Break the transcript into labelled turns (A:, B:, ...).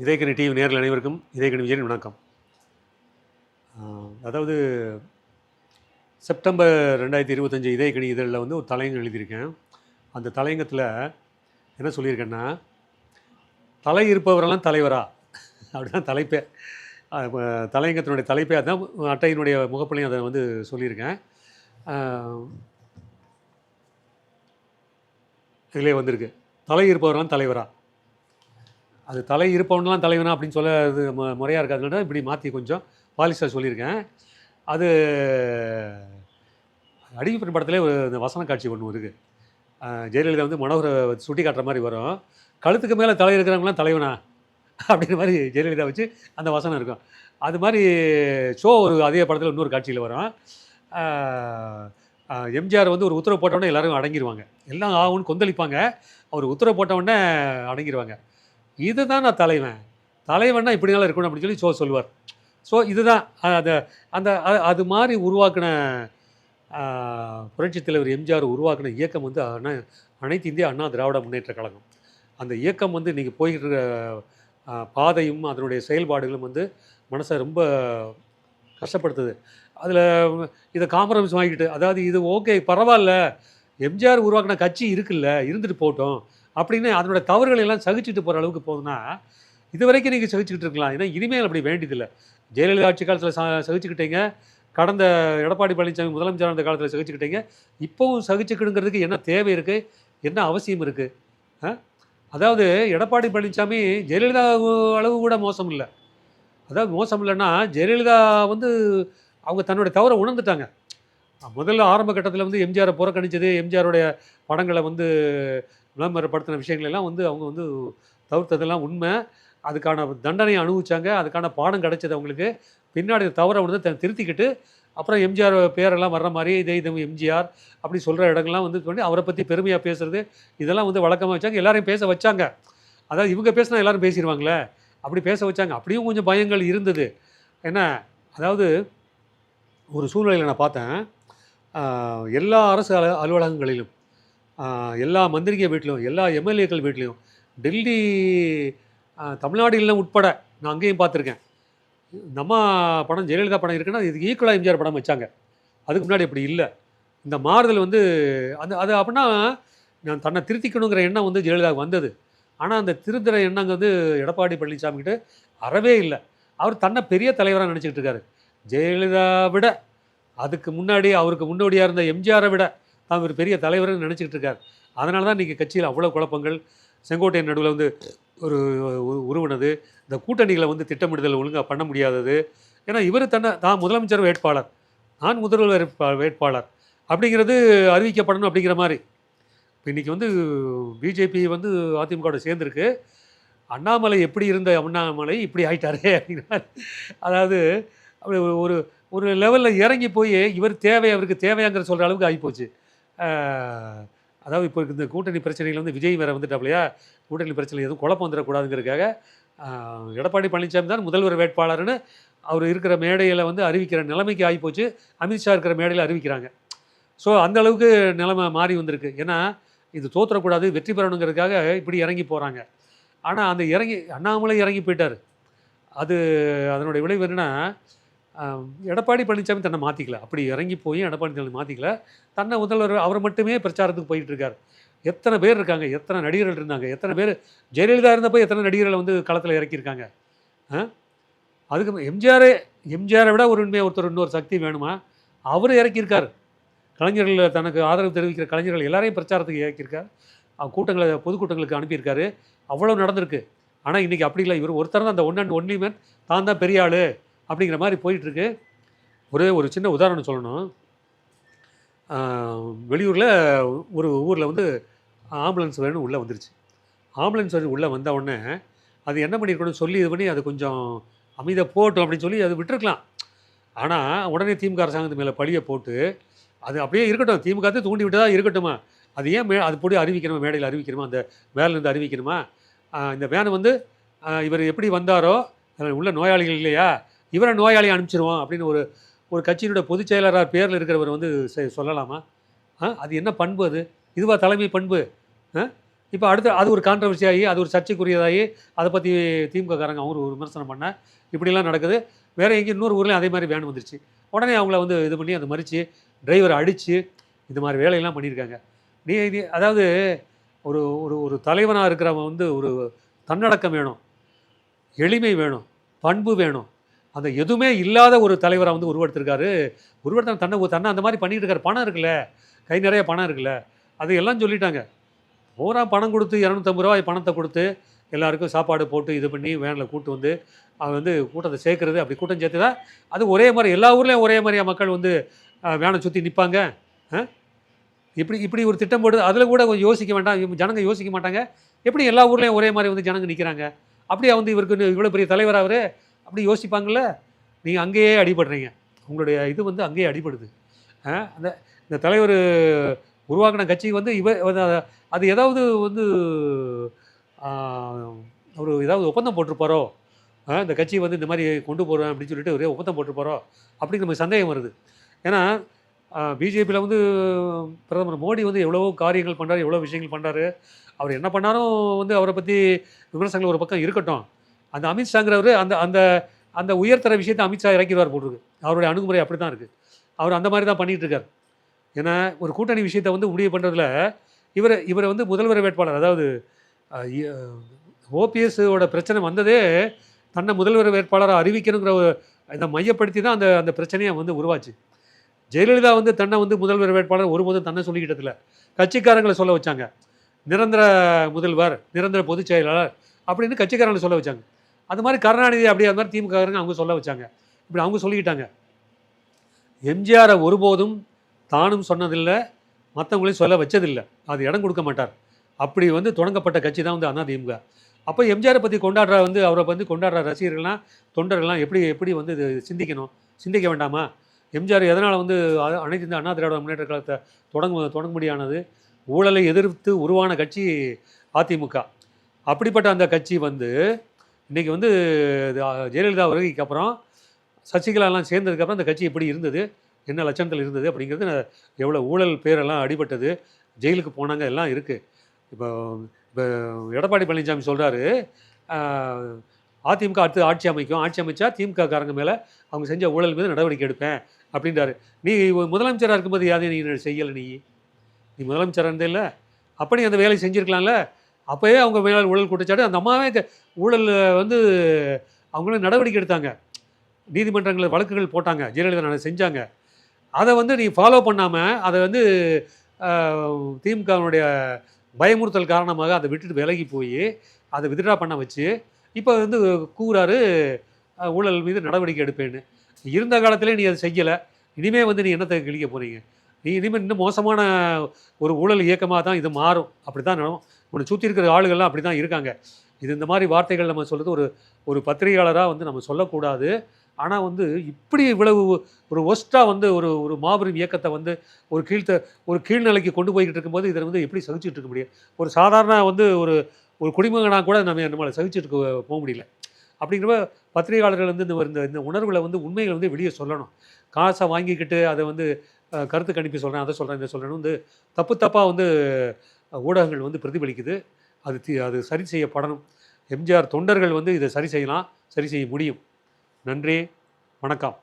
A: Idhayakkani TV நேரில் அனைவருக்கும் இதயக்கணி விஜயன் வணக்கம். அதாவது செப்டம்பர் ரெண்டாயிரத்தி இருபத்தஞ்சி இதயக்கணி இதழில் வந்து ஒரு தலையங்கம் எழுதியிருக்கேன். அந்த தலையங்கத்தில் என்ன சொல்லியிருக்கேன்னா தலை இருப்பவரெல்லாம் தலைவரா? அப்படிதான் தலைப்பே தலையங்கத்தினுடைய தலைப்பே அதுதான் அட்டையினுடைய முகப்பிலையும் அதை வந்து சொல்லியிருக்கேன். இதிலே வந்திருக்கு. தலை இருப்பவரெல்லாம் தலைவரா? அது தலை இருப்பவன்லாம் தலைவனா அப்படின்னு சொல்ல அது மு முறையாக இருக்காதுனால இப்படி மாற்றி கொஞ்சம் பாலிஸ்டர் சொல்லியிருக்கேன். அது அடிக்கப்பட்ட படத்திலே ஒரு இந்த வசன காட்சி ஒன்று இருக்குது ஜெயலலிதா வந்து மனோகரை சுட்டி காட்டுற மாதிரி வரும். கழுத்துக்கு மேலே தலை இருக்கிறவங்களாம் தலைவனா? அப்படின்ற மாதிரி ஜெயலலிதா வச்சு அந்த வசனம் இருக்கும். அது மாதிரி ஷோ ஒரு அதே படத்தில் இன்னொரு காட்சியில் வரும். எம்ஜிஆர் வந்து ஒரு உத்தரவு போட்டவுடனே எல்லாரும் அடங்கிடுவாங்க எல்லாம் ஆகும்னு கொந்தளிப்பாங்க. அவர் உத்தரவு போட்டவுடனே அடங்கிடுவாங்க இதுதான் நான் தலைவன். தலைவன்னா இப்படினால இருக்கணும் அப்படின்னு சொல்லி ஷோ சொல்லுவார். ஸோ இதுதான் அது அந்த அந்த அது மாதிரி உருவாக்கின புரட்சித் தலைவர் எம்ஜிஆர் உருவாக்கின இயக்கம் வந்து அண்ணா அனைத்து இந்திய அண்ணா திராவிட முன்னேற்ற கழகம். அந்த இயக்கம் வந்து இன்றைக்கி போய்கிட்டு இருக்கிற பாதையும் அதனுடைய செயல்பாடுகளும் வந்து மனசை ரொம்ப கஷ்டப்படுத்துது. அதில் இதை காம்ப்ரமைஸ் வாங்கிட்டு அதாவது இது ஓகே பரவாயில்ல. எம்ஜிஆர் உருவாக்கின கட்சி இருக்குல்ல இருந்துட்டு போட்டோம் அப்படின்னு அதனோட தவறுகளை எல்லாம் சகிச்சுட்டு போகிற அளவுக்கு போகுதுன்னா இது வரைக்கும் நீங்கள் சகிச்சுக்கிட்டு இருக்கலாம். ஏன்னா இனிமேல் அப்படி வேண்டியதில்லை. ஜெயலலிதா ஆட்சி காலத்தில் ச சகிச்சுக்கிட்டீங்க. கடந்த எடப்பாடி பழனிசாமி முதலமைச்சர் அந்த காலத்தில் சகிச்சுக்கிட்டீங்க. இப்போவும் சகிச்சுக்கிடுங்கிறதுக்கு என்ன தேவை இருக்குது என்ன அவசியம் இருக்குது அதாவது எடப்பாடி பழனிசாமி ஜெயலலிதா அளவு கூட மோசம் இல்லை. அதாவது மோசம் இல்லைன்னா ஜெயலலிதா வந்து அவங்க தன்னுடைய தவறை உணர்ந்துட்டாங்க. முதல்ல ஆரம்ப கட்டத்தில் வந்து எம்ஜிஆரை புறக்கணிச்சது எம்ஜிஆருடைய படங்களை வந்து விளம்பரப்படுத்தின விஷயங்கள் எல்லாம் வந்து அவங்க வந்து தவிர்த்ததெல்லாம் உண்மை. அதுக்கான தண்டனையை அனுபவிச்சாங்க. அதுக்கான பாடம் கிடைச்சது அவங்களுக்கு. பின்னாடி தவறை வந்து தன் திருத்திக்கிட்டு அப்புறம் எம்ஜிஆர் பேரெல்லாம் வர்ற மாதிரி இதே இது எம்ஜிஆர் அப்படி சொல்கிற இடங்கள்லாம் வந்து சொல்லி அவரை பற்றி பெருமையாக பேசுறது. இதெல்லாம் வந்து வழக்கமாக வச்சாங்க. எல்லாரையும் பேச வச்சாங்க. அதாவது இவங்க பேசினா எல்லோரும் பேசிடுவாங்களே அப்படி பேச வச்சாங்க. அப்படியும் கொஞ்சம் பயங்கள் இருந்தது. என்ன? அதாவது ஒரு சூழ்நிலையில் நான் பார்த்தேன். எல்லா அரசு அலுவலகங்களிலும் எல்லா மந்திரிங்க வீட்லையும் எல்லா எம்எல்ஏக்கள் வீட்லேயும் டெல்லி தமிழ்நாடு இல்லை உட்பட நான் அங்கேயும் பார்த்துருக்கேன். நம்ம படம் ஜெயலலிதா படம் இருக்குன்னா இதுக்கு ஈக்குவலாக எம்ஜிஆர் படம் வச்சாங்க. அதுக்கு முன்னாடி அப்படி இல்லை. இந்த மாறுதல் வந்து அந்த அது அப்படின்னா நான் தன்னை திருத்திக்கணுங்கிற எண்ணம் வந்து ஜெயலலிதாவுக்கு வந்தது. ஆனால் அந்த திருத்துற எண்ணங்க வந்து எடப்பாடி பழனிசாமி கிட்ட அறவே இல்லை. அவர் தன்னை பெரிய தலைவராக நினச்சிக்கிட்டு இருக்காரு. ஜெயலலிதா விட அதுக்கு முன்னாடி அவருக்கு முன்னோடியாக இருந்த எம்ஜிஆரை விட அவர் பெரிய தலைவர்னு நினச்சிக்கிட்டு இருக்கார் அதனால தான் இன்றைக்கி கட்சியில் அவ்வளோ குழப்பங்கள். செங்கோட்டையன் நடுவில் வந்து ஒரு உருவனது. இந்த கூட்டணிகளை வந்து திட்டமிடுதல் ஒழுங்காக பண்ண முடியாதது. ஏன்னா இவர் தன்னை தான் முதலமைச்சர் வேட்பாளர். நான் முதல்வர் வேட்பா- வேட்பாளர். அப்படிங்கிறது அறிவிக்கப்படணும் அப்படிங்கிற மாதிரி. இப்போ இன்றைக்கி வந்து பிஜேபி வந்து அதிமுகவோட சேர்ந்துருக்கு. அண்ணாமலை எப்படி இருந்த அண்ணாமலை இப்படி ஆயிட்டாரே அப்படின்னா அதாவது அப்படி ஒரு- ஒரு ஒரு லெவலில் இறங்கி போய் இவர் தேவை அவருக்கு தேவையாங்கிற சொல்கிற அளவுக்கு ஆகிப்போச்சு. அதாவது இப்போ இந்த கூட்டணி பிரச்சனைகள் வந்து விஜய் வேற வந்துட்டாப்லையா கூட்டணி பிரச்சனை எதுவும் குழப்பம் வந்துடக்கூடாதுங்கிறதுக்காக எடப்பாடி பழனிசாமி தான் முதல்வர் வேட்பாளர்னு அவர் இருக்கிற மேடையில் வந்து அறிவிக்கிற நிலைமைக்கு ஆகிப்போச்சு. அமித்ஷா இருக்கிற மேடையில் அறிவிக்கிறாங்க. ஸோ அந்த அளவுக்கு நிலைமை மாறி வந்திருக்கு. ஏன்னா இது தோற்றக்கூடாது வெற்றி பெறணுங்கிறதுக்காக இப்படி இறங்கி போகிறாங்க ஆனால் அந்த இறங்கி அண்ணாமலை இறங்கி போயிட்டார். அது அதனுடைய விளைவு என்னன்னா எடப்பாடி பழனிசாமி தன்னை மாற்றிக்கல அப்படி இறங்கி போய் எடப்பாடி பழனிசாமி மாற்றிக்கல தன்னை முதல்வர் அவர் மட்டுமே பிரச்சாரத்துக்கு போயிட்டுருக்கார் எத்தனை பேர் இருக்காங்க? எத்தனை நடிகர்கள் இருந்தாங்க? எத்தனை பேர்? ஜெயலலிதா இருந்தப்போ எத்தனை நடிகர்களை வந்து களத்தில் இறக்கியிருக்காங்க? அதுக்கு எம்ஜிஆரே எம்ஜிஆரை விட ஒரு உண்மையாக ஒருத்தர் இன்னொரு சக்தி வேணுமா? அவர் இறக்கியிருக்கார். கலைஞர்கள் தனக்கு ஆதரவு தெரிவிக்கிற கலைஞர்கள் எல்லாரையும் பிரச்சாரத்துக்கு இறக்கியிருக்கார். கூட்டங்களை பொதுக்கூட்டங்களுக்கு அனுப்பியிருக்காரு. அவ்வளோ நடந்திருக்கு. ஆனால் இன்றைக்கி அப்படி இல்லை. இவர் ஒருத்தர் தான் அந்த ஒன் அண்ட் ஒன்லி மேன். தான் தான் பெரிய ஆள். அப்படிங்கிற மாதிரி போயிட்டுருக்கு. ஒரே ஒரு சின்ன உதாரணம் சொல்லணும். வெளியூரில் ஒரு ஊரில் வந்து ஆம்புலன்ஸ் வேணும் உள்ளே வந்துருச்சு. ஆம்புலன்ஸ் வந்து உள்ளே வந்த உடனே அது என்ன பண்ணியிருக்கணும் சொல்லி இது பண்ணி அது கொஞ்சம் அமைதியாக போகட்டும் அப்படின்னு சொல்லி அது விட்டுருக்கலாம். ஆனால் உடனே திமுக அரசாங்கத்து மேலே பழியை போட்டு அது அப்படியே இருக்கட்டும். திமுக தூண்டி விட்டு தான் இருக்கட்டுமா? அது ஏன் மே அது போட்டு அறிவிக்கணுமா? மேடையில் அறிவிக்கணுமா? அந்த வேன்லேருந்து அறிவிக்கணுமா? இந்த வேனை வந்து இவர் எப்படி வந்தாரோ உள்ள நோயாளிகள் இல்லையா? இவரை நோயாளி அனுப்பிச்சிருவோம் அப்படின்னு ஒரு ஒரு கட்சியினுடைய பொதுச் செயலாளர் பேரில் இருக்கிறவர் வந்து செ- சொல்லலாமா? ஆ அது என்ன பண்பு அது? இதுவா தலைமை பண்பு? ஆ இப்போ அடுத்து அது ஒரு கான்ட்ரவர்சியாகி அது ஒரு சர்ச்சைக்குரியதாகி அதை பற்றி திமுகக்காரங்க அவங்க ஒரு விமர்சனம் பண்ண இப்படிலாம் நடக்குது. வேறு எங்கேயும் இன்னொரு ஊர்லேயும் அதே மாதிரி வேன் வந்துருச்சு. உடனே அவங்கள வந்து இது பண்ணி அதை மறித்து டிரைவரை அடித்து இது மாதிரி வேலையெல்லாம் பண்ணியிருக்காங்க. நீ நீ அதாவது ஒரு ஒரு ஒரு தலைவனாக இருக்கிறவன் வந்து ஒரு தன்னடக்கம் வேணும். எளிமை வேணும். பண்பு வேணும். அந்த எதுவுமே இல்லாத ஒரு தலைவரை வந்து உருவெடுத்திருக்காரு. உருவெடுத்த தன்னை தன்னை அந்த மாதிரி பண்ணிகிட்டு இருக்காரு பணம் இருக்குல்ல? கை நிறைய பணம் இருக்குல்ல? அது எல்லாம் சொல்லிட்டாங்க. பூரா பணம் கொடுத்து இரநூத்தம்பது ரூபாய் பணத்தை கொடுத்து எல்லாருக்கும் சாப்பாடு போட்டு இது பண்ணி வேனில் கூட்டு வந்து அவன் வந்து கூட்டத்தை சேர்க்குறது அப்படி கூட்டம் சேர்த்து தான் அது ஒரே மாதிரி எல்லா ஊர்லேயும் ஒரே மாதிரியாக மக்கள் வந்து வேனை சுற்றி நிற்பாங்க இப்படி இப்படி ஒரு திட்டம் போட்டு அதில் கூட கொஞ்சம் யோசிக்க வேண்டாம். ஜனங்க யோசிக்க மாட்டாங்க. எப்படி எல்லா ஊர்லேயும் ஒரே மாதிரி வந்து ஜனங்க நிற்கிறாங்க அப்படியே வந்து இவருக்கு இவ்வளோ பெரிய தலைவர் அவர்? அப்படி யோசிப்பாங்கள்ல நீங்கள் அங்கேயே அடிபடுறீங்க. உங்களுடைய இது வந்து அங்கேயே அடிபடுது. அந்த இந்த தலைவர் உருவாக்கின கட்சி வந்து இவ அது- அது ஏதாவது வந்து ஒரு ஏதாவது ஒப்பந்தம் போட்டிருப்பாரோ? இந்த கட்சி வந்து இந்த மாதிரி கொண்டு போகிறேன் அப்படின்னு சொல்லிட்டு ஒரே ஒப்பந்தம் போட்டிருப்பாரோ? அப்படின்னு நமக்கு சந்தேகம் வருது. ஏன்னா பிஜேபியில் வந்து பிரதமர் மோடி வந்து எவ்வளவோ காரியங்கள் பண்ணுறாரு எவ்வளோ விஷயங்கள் பண்ணுறாரு அவர் என்ன பண்ணாலும் வந்து அவரை பற்றி விமர்சனங்கள் ஒரு பக்கம் இருக்கட்டும். அந்த அமித்ஷாங்கிறவர் அந்த அந்த அந்த உயர்த்தர விஷயத்தை அமித்ஷா இறக்கிடுவார் போட்டிருக்கு அவருடைய அணுகுமுறை அப்படி தான் இருக்குது அவர் அந்த மாதிரி தான் பண்ணிட்டு இருக்கார். ஏன்னா ஒரு கூட்டணி விஷயத்தை வந்து முடிவு பண்ணுறதுல இவர் இவரை வந்து முதல்வர் வேட்பாளர் அதாவது ஓபிஎஸோட பிரச்சனை வந்ததே தன்னை முதல்வர் வேட்பாளராக அறிவிக்கணுங்கிற ஒரு இதை மையப்படுத்தி தான் அந்த அந்த பிரச்சனையை வந்து உருவாச்சு. ஜெயலலிதா வந்து தன்னை வந்து முதல்வர் வேட்பாளர் ஒருபோதும் தன்னை சொல்லிக்கிட்டதில்ல கட்சிக்காரங்களை சொல்ல வச்சாங்க. நிரந்தர முதல்வர் நிரந்தர பொதுச் செயலாளர் அப்படின்னு கட்சிக்காரங்களை சொல்ல வச்சாங்க. அது மாதிரி கருணாநிதி அப்படி அது மாதிரி திமுககாரங்க அவங்க சொல்ல வச்சாங்க. இப்படி அவங்க சொல்லிக்கிட்டாங்க. எம்ஜிஆரை ஒருபோதும் தானும் சொன்னதில்லை மற்றவங்களையும் சொல்ல வச்சதில்லை. அது இடம் கொடுக்க மாட்டார். அப்படி வந்து தொடங்கப்பட்ட கட்சி தான் வந்து அதிமுக அப்போ எம்ஜிஆரை பற்றி கொண்டாடுற வந்து அவரை வந்து கொண்டாடுற ரசிகர்கள்லாம் தொண்டர்கள்லாம் எப்படி எப்படி வந்து இது சிந்திக்கணும்? சிந்திக்க வேண்டாமா? எம்ஜிஆர் எதனால் வந்து அனைத்து இந்த அண்ணா திராவிட முன்னேற்ற காலத்தை தொடங்க முடியானது ஊழலை எதிர்த்து உருவான கட்சி அதிமுக அப்படிப்பட்ட அந்த கட்சி வந்து இன்றைக்கி வந்து ஜெயலலிதா வருகைக்கு அப்புறம் சசிகலாலாம் சேர்ந்ததுக்கப்புறம் அந்த கட்சி எப்படி இருந்தது என்ன லட்சணத்தில் இருந்தது அப்படிங்கிறது எவ்வளோ ஊழல் பேரெல்லாம் அடிபட்டது ஜெயிலுக்கு போனாங்க எல்லாம் இருக்குது இப்போ இப்போ எடப்பாடி பழனிசாமி சொல்கிறாரு அதிமுக அடுத்து ஆட்சி அமைக்கும் ஆட்சி அமைச்சா திமுக காரங்க மேலே அவங்க செஞ்ச ஊழல் மீது நடவடிக்கை எடுப்பேன் அப்படின்றாரு. நீ முதலமைச்சராக இருக்கும்போது யாரையும் நீ செய்யலை நீ? நீ முதலமைச்சராக இருந்தே இல்லை அப்படி அந்த வேலை செஞ்சுருக்கலாம்ல? அப்போயே அவங்க மேலே ஊழல் குற்றச்சாட்டு அந்த அம்மாவே ஊழல் வந்து அவங்களும் நடவடிக்கை எடுத்தாங்க. நீதிமன்றங்களில் வழக்குகள் போட்டாங்க ஜெயலலிதா நட- செஞ்சாங்க. அதை வந்து நீ ஃபாலோ பண்ணாமல் அதை வந்து திமுகவினுடைய பயமுறுத்தல் காரணமாக அதை விட்டுட்டு விலகி போய் அதை வித்ட்ரா பண்ண வச்சு இப்போ வந்து கூறாரு ஊழல் மீது நடவடிக்கை எடுப்பேன்னு. இருந்த காலத்திலே நீ அதை செய்யலை இனிமே வந்து நீ என்னத்தை கிழிக்க போகிறீங்க நீ இனிமேல் இன்னும் மோசமான ஒரு ஊழல் இயக்கமாக தான் இது மாறும். அப்படி தான் உன்னை சுற்றி இருக்கிற ஆளுகள்லாம் அப்படி தான் இருக்காங்க. இது இந்த மாதிரி வார்த்தைகள் நம்ம சொல்கிறது ஒரு ஒரு பத்திரிகையாளராக வந்து நம்ம சொல்லக்கூடாது. ஆனால் வந்து இப்படி இவ்வளவு ஒரு ஒஸ்ட்டாக வந்து ஒரு ஒரு மாபெரும் இயக்கத்தை வந்து ஒரு கீழ்த்த ஒரு கீழ்நிலைக்கு கொண்டு போய்கிட்டு இருக்கும்போது இதை வந்து எப்படி சகிச்சுட்டு இருக்க முடியும்? ஒரு சாதாரண வந்து ஒரு ஒரு குடிமகனாக கூட நம்ம நம்மளை சகிச்சுட்டு போக முடியல. அப்படிங்கிறப்ப பத்திரிகையாளர்கள் வந்து இந்த இந்த இந்த வந்து உண்மைகளை வந்து வெளியே சொல்லணும். காசை வாங்கிக்கிட்டு அதை வந்து கருத்து கணிப்பு சொல்கிறேன் அதை சொல்கிறேன் இதை சொல்கிறேன்னு வந்து தப்பு தப்பாக வந்து ஊடகங்கள் வந்து பிரதிபலிக்குது. அது தி- அது சரி செய்யப்படணும். எம்ஜிஆர் தொண்டர்கள் வந்து இதை சரி செய்யலாம் சரி செய்ய முடியும். நன்றி வணக்கம்.